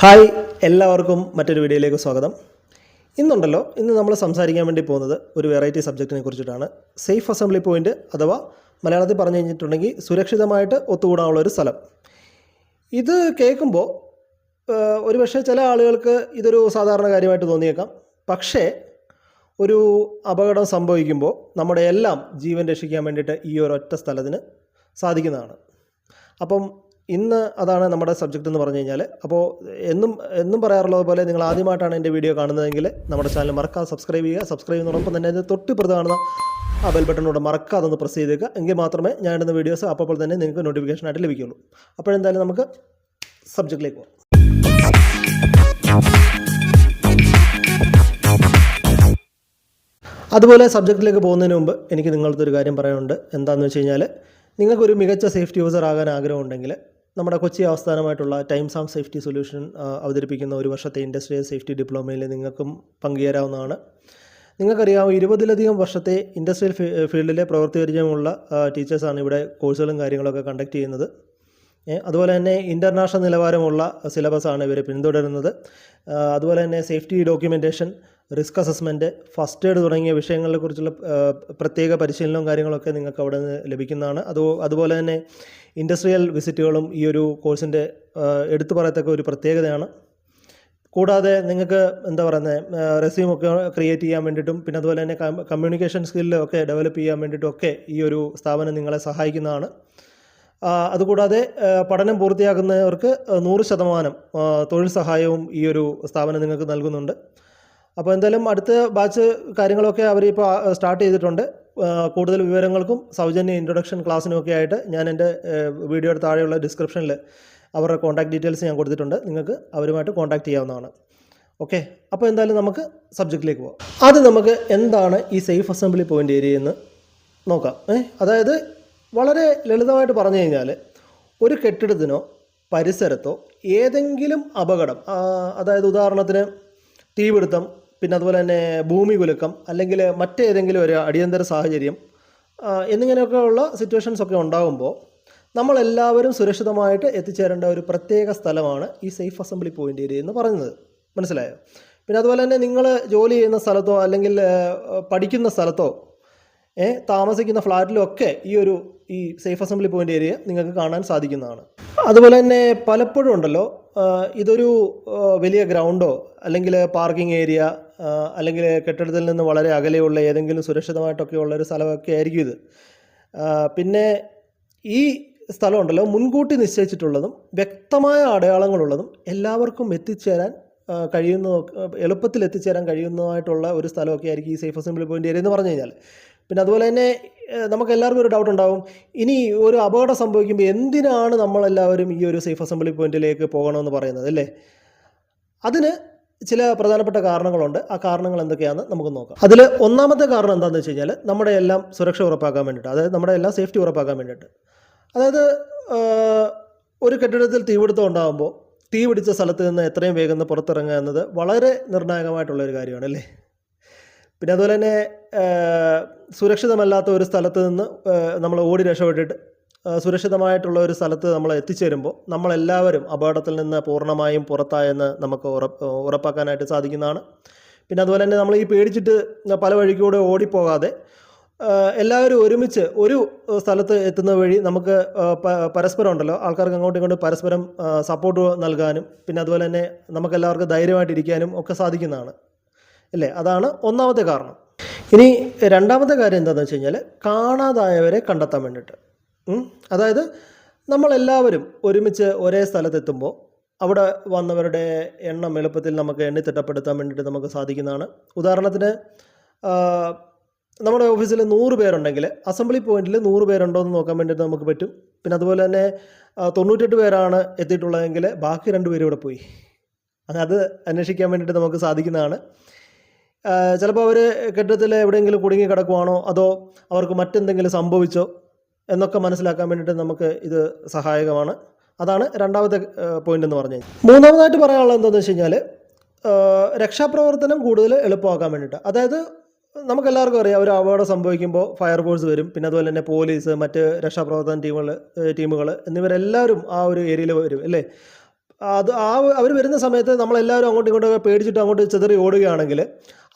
Hi എല്ലാവർക്കും മറ്റൊരു വീഡിയോയിലേക്ക് സ്വാഗതം. ഇന്നുണ്ടല്ലോ ഇന്ന് നമ്മൾ സംസാരിക്കാൻ വേണ്ടി പോകുന്നത് ഒരു വെറൈറ്റി സബ്ജക്റ്റിനെ കുറിച്ചിട്ടാണ്. സേഫ് അസംബ്ലി പോയിന്റ് അഥവാ മലയാളത്തിൽ പറഞ്ഞു കഴിഞ്ഞിട്ടുണ്ടെങ്കിൽ സുരക്ഷിതമായിട്ട് ഒത്തുകൂടാനുള്ള ഒരു സ്ഥലം. ഇത് കേൾക്കുമ്പോൾ ഒരു പക്ഷേ ചില ആളുകൾക്ക് ഇതൊരു സാധാരണ കാര്യമായിട്ട് തോന്നിയേക്കാം. പക്ഷേ ഒരു അപകടം സംഭവിക്കുമ്പോൾ നമ്മുടെ എല്ലാം ജീവൻ രക്ഷിക്കാൻ വേണ്ടിയിട്ട് ഈ ഒരു ഒറ്റ സ്ഥലത്തിന് സാധിക്കുന്നതാണ്. അപ്പം ഇന്ന് അതാണ് നമ്മുടെ സബ്ജക്റ്റ് എന്ന് പറഞ്ഞു കഴിഞ്ഞാൽ അപ്പോൾ എന്നും എന്നും പറയാറുള്ളത് പോലെ നിങ്ങൾ ആദ്യമായിട്ടാണ് എന്റെ വീഡിയോ കാണുന്നതെങ്കിൽ നമ്മുടെ ചാനൽ മറക്കാതെ സബ്സ്ക്രൈബ് ചെയ്യുക. സബ്സ്ക്രൈബ് ചെയ്യുന്നതോടൊപ്പം തന്നെ അതിന്റെ തൊട്ടിപ്പുറത്ത് കാണുന്ന ആ ബെൽ ബട്ടണിലൂടെ മറക്കാതെ ഒന്ന് പ്രസ് ചെയ്തേക്കുക. എങ്കിൽ മാത്രമേ ഞാൻ ഇടുന്ന വീഡിയോസ് അപ്പോൾ തന്നെ നിങ്ങൾക്ക് നോട്ടിഫിക്കേഷൻ ആയിട്ട് ലഭിക്കുള്ളൂ. അപ്പോഴെന്തായാലും നമുക്ക് സബ്ജക്റ്റിലേക്ക് പോകാം അതുപോലെ സബ്ജക്റ്റിലേക്ക് പോകുന്നതിന് മുമ്പ് എനിക്ക് നിങ്ങളുടെ ഒരു കാര്യം പറയാനുണ്ട്. എന്താണെന്ന് വെച്ച് കഴിഞ്ഞാൽ നിങ്ങൾക്കൊരു മികച്ച സേഫ്റ്റി യൂസർ ആകാൻ ആഗ്രഹമുണ്ടെങ്കിൽ നമ്മുടെ കൊച്ചി ആസ്ഥാനമായിട്ടുള്ള ടൈംസ് ആം സേഫ്റ്റി സൊല്യൂഷൻ അവതരിപ്പിക്കുന്ന ഒരു വർഷത്തെ ഇൻഡസ്ട്രിയൽ സേഫ്റ്റി ഡിപ്ലോമയിൽ നിങ്ങൾക്കും പങ്കുചേരാവുന്നതാണ്. നിങ്ങൾക്കറിയാം ഇരുപതിലധികം വർഷത്തെ ഇൻഡസ്ട്രിയൽ ഫീൽഡിലെ പ്രവൃത്തി പരിചയമുള്ള ടീച്ചേഴ്സാണ് ഇവിടെ കോഴ്സുകളും കാര്യങ്ങളൊക്കെ കണ്ടക്ട് ചെയ്യുന്നത്. അതുപോലെ തന്നെ ഇന്റർനാഷണൽ നിലവാരമുള്ള സിലബസാണ് ഇവർ പിന്തുടരുന്നത്. അതുപോലെ തന്നെ safety documentation risk assessment first aid തുടങ്ങിയ വിഷയങ്ങളെക്കുറിച്ചുള്ള പ്രത്യേക പരിശീലനവും കാര്യങ്ങളൊക്കെ നിങ്ങൾക്ക് അവിടെ നിന്ന് ലഭിക്കുന്നതാണ്. അത് അതുപോലെ തന്നെ ഇൻഡസ്ട്രിയൽ വിസിറ്റുകളും ഈ ഒരു കോഴ്സിന്റെ എടുത്തു പറയത്തക്ക ഒരു പ്രത്യേകതയാണ്. കൂടാതെ നിങ്ങൾക്ക് എന്താ പറയുന്നത് റെസ്യൂം ഒക്കെ ക്രിയേറ്റ് ചെയ്യാൻ വേണ്ടിയിട്ടും പിന്നെ അതുപോലെ തന്നെ കമ്മ്യൂണിക്കേഷൻ സ്കില്ലൊക്കെ ഡെവലപ്പ് ചെയ്യാൻ വേണ്ടിയിട്ടും ഒക്കെ ഈ ഒരു സ്ഥാപനം നിങ്ങളെ സഹായിക്കുന്നതാണ്. അതുകൂടാതെ പഠനം പൂർത്തിയാക്കുന്നവർക്ക് നൂറ് ശതമാനം തൊഴിൽ സഹായവും ഈ ഒരു സ്ഥാപനം നിങ്ങൾക്ക് നൽകുന്നുണ്ട്. അപ്പോൾ എന്തായാലും അടുത്ത ബാച്ച് കാര്യങ്ങളൊക്കെ അവർ ഇപ്പോൾ സ്റ്റാർട്ട് ചെയ്തിട്ടുണ്ട്. കൂടുതൽ വിവരങ്ങൾക്കും സൗജന്യ ഇൻട്രൊഡക്ഷൻ ക്ലാസ്സിനും ഒക്കെ ആയിട്ട് ഞാൻ എന്റെ വീഡിയോയുടെ താഴെയുള്ള ഡിസ്ക്രിപ്ഷനിൽ അവരുടെ കോൺടാക്ട് ഡീറ്റെയിൽസ് ഞാൻ കൊടുത്തിട്ടുണ്ട്. നിങ്ങൾക്ക് അവരുമായിട്ട് കോൺടാക്ട് ചെയ്യാവുന്നതാണ്. ഓക്കെ അപ്പോൾ എന്തായാലും നമുക്ക് സബ്ജക്റ്റിലേക്ക് പോകാം ആദ്യം നമുക്ക് എന്താണ് ഈ സേഫ് അസംബ്ലി പോയിന്റ് ഏരിയ എന്ന് നോക്കാം. അതായത് വളരെ ലളിതമായിട്ട് പറഞ്ഞു കഴിഞ്ഞാൽ ഒരു കെട്ടിടത്തിനോ പരിസരത്തോ ഏതെങ്കിലും അപകടം അതായത് ഉദാഹരണത്തിന് തീപിടുത്തം പിന്നെ അതുപോലെ തന്നെ ഭൂമി കുലുക്കം അല്ലെങ്കിൽ മറ്റേതെങ്കിലും ഒരു അടിയന്തര സാഹചര്യം എന്നിങ്ങനെയൊക്കെയുള്ള സിറ്റുവേഷൻസ് ഒക്കെ ഉണ്ടാകുമ്പോൾ നമ്മളെല്ലാവരും സുരക്ഷിതമായിട്ട് എത്തിച്ചേരേണ്ട ഒരു പ്രത്യേക സ്ഥലമാണ് ഈ സേഫ് അസംബ്ലി പോയിന്റ് ഏരിയ എന്ന് പറയുന്നത്. മനസ്സിലായോ? പിന്നെ അതുപോലെ തന്നെ നിങ്ങൾ ജോലി ചെയ്യുന്ന സ്ഥലത്തോ അല്ലെങ്കിൽ പഠിക്കുന്ന സ്ഥലത്തോ ഏ, താമസിക്കുന്ന ഫ്ലാറ്റിലും ഒക്കെ ഈ ഒരു ഈ സേഫ് അസംബ്ലി പോയിന്റ് ഏരിയ നിങ്ങൾക്ക് കാണാൻ സാധിക്കുന്നതാണ്. അതുപോലെ തന്നെ പലപ്പോഴും ഉണ്ടല്ലോ ഇതൊരു വലിയ ഗ്രൗണ്ടോ അല്ലെങ്കിൽ പാർക്കിംഗ് ഏരിയ അല്ലെങ്കിൽ കെട്ടിടത്തിൽ നിന്ന് വളരെ അകലെയുള്ള ഏതെങ്കിലും സുരക്ഷിതമായിട്ടൊക്കെ ഉള്ള ഒരു സ്ഥലമൊക്കെ ആയിരിക്കും ഇത്. പിന്നെ ഈ സ്ഥലമുണ്ടല്ലോ മുൻകൂട്ടി നിശ്ചയിച്ചിട്ടുള്ളതും വ്യക്തമായ അടയാളങ്ങളുള്ളതും എല്ലാവർക്കും എത്തിച്ചേരാൻ കഴിയുന്ന എളുപ്പത്തിൽ എത്തിച്ചേരാൻ കഴിയുന്നതായിട്ടുള്ള ഒരു സ്ഥലമൊക്കെ ആയിരിക്കും ഈ സേഫ് അസംബ്ലി പോയിന്റ് ഏരിയ എന്ന് പറഞ്ഞു കഴിഞ്ഞാൽ പിന്നെ അതുപോലെ തന്നെ നമുക്ക് എല്ലാവർക്കും ഒരു ഡൗട്ട് ഉണ്ടാവും. ഇനി ഒരു അപകടം സംഭവിക്കുമ്പോൾ എന്തിനാണ് നമ്മളെല്ലാവരും ഈ ഒരു സേഫ് അസംബ്ലി പോയിന്റിലേക്ക് പോകണമെന്ന് പറയുന്നത് അല്ലേ? അതിന് ചില പ്രധാനപ്പെട്ട കാരണങ്ങളുണ്ട്. ആ കാരണങ്ങൾ എന്തൊക്കെയാണെന്ന് നമുക്ക് നോക്കാം. അതിൽ ഒന്നാമത്തെ കാരണം എന്താണെന്ന് വെച്ച് കഴിഞ്ഞാൽ നമ്മുടെ എല്ലാം സുരക്ഷ ഉറപ്പാക്കാൻ വേണ്ടിയിട്ട് അതായത് നമ്മുടെ എല്ലാം സേഫ്റ്റി ഉറപ്പാക്കാൻ വേണ്ടിയിട്ട്. അതായത് ഒരു കെട്ടിടത്തിൽ തീപിടുത്തം ഉണ്ടാകുമ്പോൾ തീ പിടിച്ച സ്ഥലത്ത് നിന്ന് എത്രയും വേഗം പുറത്തിറങ്ങുക എന്നത് വളരെ നിർണായകമായിട്ടുള്ള ഒരു കാര്യമാണ് അല്ലേ? പിന്നെ അതുപോലെ തന്നെ സുരക്ഷിതമല്ലാത്ത ഒരു സ്ഥലത്ത് നിന്ന് നമ്മൾ ഓടി രക്ഷപ്പെട്ടിട്ട് സുരക്ഷിതമായിട്ടുള്ള ഒരു സ്ഥലത്ത് നമ്മൾ എത്തിച്ചേരുമ്പോൾ നമ്മളെല്ലാവരും അപകടത്തിൽ നിന്ന് പൂർണമായും പുറത്തായെന്ന് നമുക്ക് ഉറപ്പ് ഉറപ്പാക്കാനായിട്ട് സാധിക്കുന്നതാണ്. പിന്നെ അതുപോലെ തന്നെ നമ്മൾ ഈ പേടിച്ചിട്ട് പല വഴിക്കൂടെ ഓടിപ്പോകാതെ എല്ലാവരും ഒരുമിച്ച് ഒരു സ്ഥലത്ത് എത്തുന്ന വഴി നമുക്ക് പരസ്പരം ഉണ്ടല്ലോ. ആൾക്കാർക്ക് അങ്ങോട്ടും ഇങ്ങോട്ടും പരസ്പരം സപ്പോർട്ട് നൽകാനും പിന്നെ അതുപോലെ തന്നെ നമുക്ക് എല്ലാവർക്കും ധൈര്യമായിട്ടിരിക്കാനും ഒക്കെ സാധിക്കുന്നതാണ്. അല്ലേ? അതാണ് ഒന്നാമത്തെ കാരണം. ഇനി രണ്ടാമത്തെ കാര്യം എന്താണെന്ന് വെച്ച് കഴിഞ്ഞാൽ കാണാതായവരെ കണ്ടെത്താൻ വേണ്ടിയിട്ട്. അതായത് നമ്മളെല്ലാവരും ഒരുമിച്ച് ഒരേ സ്ഥലത്തെത്തുമ്പോൾ അവിടെ വന്നവരുടെ എണ്ണം എളുപ്പത്തിൽ നമുക്ക് എണ്ണി തിട്ടപ്പെടുത്താൻ വേണ്ടിയിട്ട് നമുക്ക് സാധിക്കുന്നതാണ്. ഉദാഹരണത്തിന് നമ്മുടെ ഓഫീസിൽ നൂറ് പേരുണ്ടെങ്കിൽ അസംബ്ലി പോയിന്റിൽ നൂറ് പേരുണ്ടോ എന്ന് നോക്കാൻ വേണ്ടിയിട്ട് നമുക്ക് പറ്റും. പിന്നെ അതുപോലെ തന്നെ തൊണ്ണൂറ്റെട്ട് പേരാണ് എത്തിയിട്ടുള്ളതെങ്കിൽ ബാക്കി രണ്ട് പേരും ഇവിടെ പോയി. അത് അന്വേഷിക്കാൻ വേണ്ടിയിട്ട് നമുക്ക് സാധിക്കുന്നതാണ്. ചിലപ്പോൾ അവർ കെട്ടിടത്തിൽ എവിടെയെങ്കിലും കുടുങ്ങി കിടക്കുവാണോ അതോ അവർക്ക് മറ്റെന്തെങ്കിലും സംഭവിച്ചോ എന്നൊക്കെ മനസ്സിലാക്കാൻ വേണ്ടിയിട്ട് നമുക്ക് ഇത് സഹായകമാണ്. അതാണ് രണ്ടാമത്തെ പോയിന്റ് എന്ന് പറഞ്ഞു കഴിഞ്ഞാൽ മൂന്നാമതായിട്ട് പറയാനുള്ളത് എന്താണെന്ന് വെച്ച് കഴിഞ്ഞാൽ രക്ഷാപ്രവർത്തനം കൂടുതൽ എളുപ്പമാക്കാൻ വേണ്ടിയിട്ട്. അതായത് നമുക്കെല്ലാവർക്കും അറിയാം ഒരു അപകടം സംഭവിക്കുമ്പോൾ ഫയർഫോഴ്സ് വരും. പിന്നെ അതുപോലെ തന്നെ പോലീസ് മറ്റ് രക്ഷാപ്രവർത്തന ടീമുകൾ ടീമുകൾ എന്നിവരെല്ലാവരും ആ ഒരു ഏരിയയിൽ വരും അല്ലേ? അത് ആ അവർ വരുന്ന സമയത്ത് നമ്മളെല്ലാവരും അങ്ങോട്ടും ഇങ്ങോട്ടൊക്കെ പേടിച്ചിട്ട് അങ്ങോട്ട് ചെതറി ഓടുകയാണെങ്കിൽ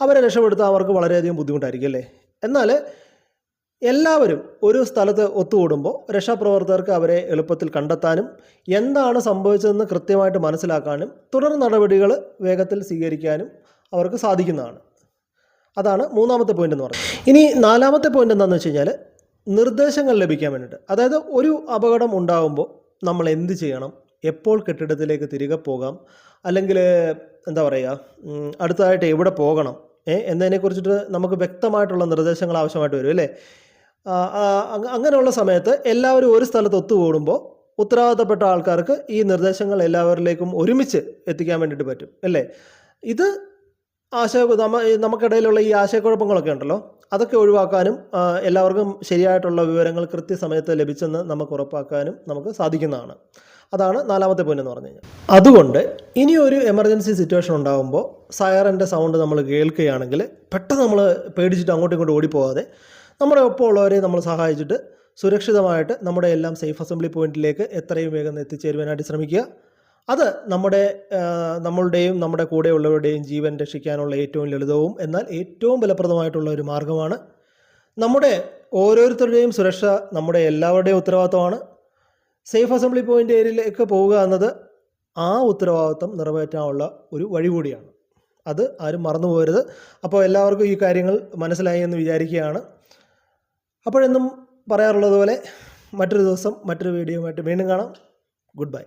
അവരെ രക്ഷപ്പെടുത്താൻ അവർക്ക് വളരെയധികം ബുദ്ധിമുട്ടായിരിക്കും അല്ലേ? എന്നാൽ എല്ലാവരും ഒരു സ്ഥലത്ത് ഒത്തുകൂടുമ്പോൾ രക്ഷാപ്രവർത്തകർക്ക് അവരെ എളുപ്പത്തിൽ കണ്ടെത്താനും എന്താണ് സംഭവിച്ചതെന്ന് കൃത്യമായിട്ട് മനസ്സിലാക്കാനും തുടർ നടപടികൾ വേഗത്തിൽ സ്വീകരിക്കാനും അവർക്ക് സാധിക്കുന്നതാണ്. അതാണ് മൂന്നാമത്തെ പോയിന്റ് എന്ന് പറയുന്നത്. ഇനി നാലാമത്തെ പോയിന്റ് എന്താണെന്ന് വെച്ച് കഴിഞ്ഞാൽ നിർദ്ദേശങ്ങൾ ലഭിക്കാൻ വേണ്ടിയിട്ട്. അതായത് ഒരു അപകടം ഉണ്ടാകുമ്പോൾ നമ്മൾ എന്ത് ചെയ്യണം? എപ്പോൾ കെട്ടിടത്തിലേക്ക് തിരികെ പോകാം? അല്ലെങ്കിൽ എന്താ പറയുക അടുത്തതായിട്ട് എവിടെ പോകണം? എന്നതിനെക്കുറിച്ചിട്ട് നമുക്ക് വ്യക്തമായിട്ടുള്ള നിർദ്ദേശങ്ങൾ ആവശ്യമായിട്ട് വരും അല്ലേ? അങ്ങനെയുള്ള സമയത്ത് എല്ലാവരും ഒരു സ്ഥലത്ത് ഒത്തുകൂടുമ്പോൾ ഉത്തരവാദിത്തപ്പെട്ട ആൾക്കാർക്ക് ഈ നിർദ്ദേശങ്ങൾ എല്ലാവരിലേക്കും ഒരുമിച്ച് എത്തിക്കാൻ വേണ്ടിയിട്ട് പറ്റും അല്ലേ? ഇത് ആശയ നമുക്കിടയിലുള്ള ഈ ആശയക്കുഴപ്പങ്ങളൊക്കെ ഉണ്ടല്ലോ അതൊക്കെ ഒഴിവാക്കാനും എല്ലാവർക്കും ശരിയായിട്ടുള്ള വിവരങ്ങൾ കൃത്യസമയത്ത് ലഭിച്ചെന്ന് നമുക്ക് ഉറപ്പാക്കാനും നമുക്ക് സാധിക്കുന്നതാണ്. അതാണ് നാലാമത്തെ പോയിന്റ് എന്ന് പറഞ്ഞു കഴിഞ്ഞാൽ. അതുകൊണ്ട് ഇനി ഒരു എമർജൻസി സിറ്റുവേഷൻ ഉണ്ടാകുമ്പോൾ സയറിന്റെ സൗണ്ട് നമ്മൾ കേൾക്കുകയാണെങ്കിൽ പെട്ടെന്ന് നമ്മൾ പേടിച്ചിട്ട് അങ്ങോട്ടും ഇങ്ങോട്ടും ഓടിപ്പോകാതെ നമ്മുടെ ഒപ്പം ഉള്ളവരെ നമ്മൾ സഹായിച്ചിട്ട് സുരക്ഷിതമായിട്ട് നമ്മുടെ എല്ലാം സേഫ് അസംബ്ലി പോയിന്റിലേക്ക് എത്രയും വേഗം എത്തിച്ചേരുവാനായിട്ട് ശ്രമിക്കുക. അത് നമ്മുടെ നമ്മളുടെയും നമ്മുടെ കൂടെയുള്ളവരുടെയും ജീവൻ രക്ഷിക്കാനുള്ള ഏറ്റവും ലളിതവും എന്നാൽ ഏറ്റവും ഫലപ്രദമായിട്ടുള്ള ഒരു മാർഗമാണ്. നമ്മുടെ ഓരോരുത്തരുടെയും സുരക്ഷ നമ്മുടെ എല്ലാവരുടെയും ഉത്തരവാദിത്തമാണ് സേഫ് അസംബ്ലി പോയിന്റ് ഏരിയയിലേക്ക് പോവുക എന്നത് ആ ഉത്തരവാദിത്തം നിറവേറ്റാനുള്ള ഒരു വഴി കൂടിയാണ്. അത് ആരും മറന്നു പോകരുത് അപ്പോൾ എല്ലാവർക്കും ഈ കാര്യങ്ങൾ മനസ്സിലായി എന്ന് വിചാരിക്കുകയാണ്. അപ്പോഴെന്നും പറയാറുള്ളത് പോലെ മറ്റൊരു ദിവസം മറ്റൊരു വീഡിയോയുമായിട്ട് വീണ്ടും കാണാം. Good bye